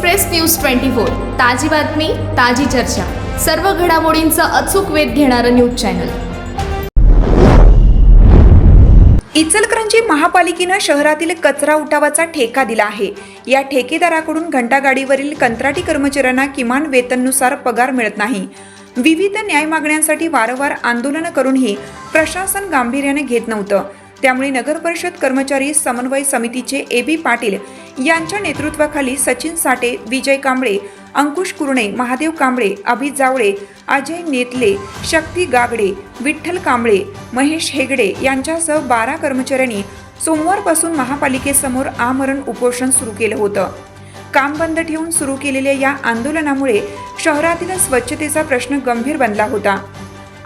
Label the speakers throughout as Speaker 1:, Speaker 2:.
Speaker 1: Express news twenty four. ताजी बातमी ताजी चर्चा. सर्व घडामोडींचा अचूक वेध घेणारं न्यूज चॅनल.
Speaker 2: इचलकरंजी महापालिकेनं शहरातील कचरा उठावाचा ठेका दिला आहे. या ठेकेदाराकडून घंटागाडीवरील कंत्राटी कर्मचाऱ्यांना किमान वेतननुसार पगार मिळत नाही. विविध न्याय मागण्यांसाठी वारंवार आंदोलनं करूनही प्रशासन गांभीर्याने घेत नव्हतं. त्यामुळे नगर परिषद कर्मचारी समन्वय समितीचे ए बी पाटील यांच्या नेतृत्वाखाली सचिन साठे विजय कांबळे अंकुश कुरणे महादेव कांबळे अभित जावळे अजय नेतले शक्ती गागडे विठ्ठल कांबळे महेश हेगडे यांच्यासह बारा कर्मचाऱ्यांनी सोमवारपासून महापालिकेसमोर आमरण उपोषण सुरू केलं होतं. काम बंद ठेवून सुरू केलेल्या या आंदोलनामुळे शहरातील स्वच्छतेचा प्रश्न गंभीर बनला होता.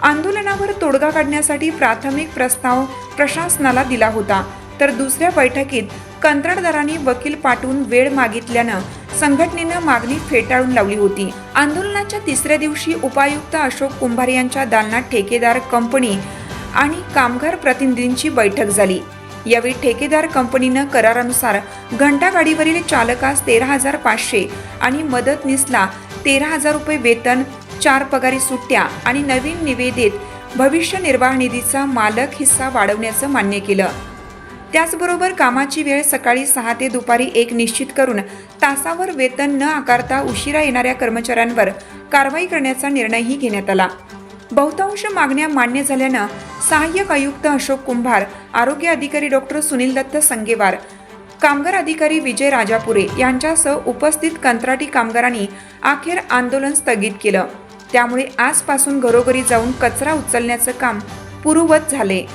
Speaker 2: आंदोलनावर तोडगा काढण्यासाठी प्राथमिक प्रस्ताव प्रशासनाला दिला होता. तर दुसऱ्या बैठकीत कंत्राटदारांनी वकील पाठवून वेळ मागितल्यानं संघटनेनं मागणी फेटाळून लावली होती. आंदोलनाच्या तिसऱ्या दिवशी उपायुक्त अशोक कुंभार यांच्या दालनात ठेकेदार कंपनी आणि कामगार प्रतिनिधींची बैठक झाली. यावेळी ठेकेदार कंपनीनं करारानुसार घंटागाडीवरील चालकास तेरा हजार पाचशे आणि मदतनीसला तेरा हजार रुपये वेतन चार पगारी सुट्ट्या आणि नवीन निवेदित भविष्य निर्वाह निधीचा मालक हिस्सा वाढवण्याचं मान्य केलं. त्याचबरोबर कामाची वेळ सकाळी सहा ते दुपारी एक निश्चित करून तासावर वेतन न आकारता उशिरा येणाऱ्या कर्मचाऱ्यांवर कारवाई करण्याचा निर्णयही घेण्यात आला. बहुतांश मागण्या मान्य झाल्यानं सहाय्यक आयुक्त अशोक कुंभार आरोग्य अधिकारी डॉक्टर सुनील दत्त संगेवार कामगार अधिकारी विजय राजापुरे यांच्यासह उपस्थित कंत्राटी कामगारांनी अखेर आंदोलन स्थगित केलं. त्यामुळे आजपासून घरोघरी जाऊन कचरा उचलण्याचं काम पूर्ववत झाले.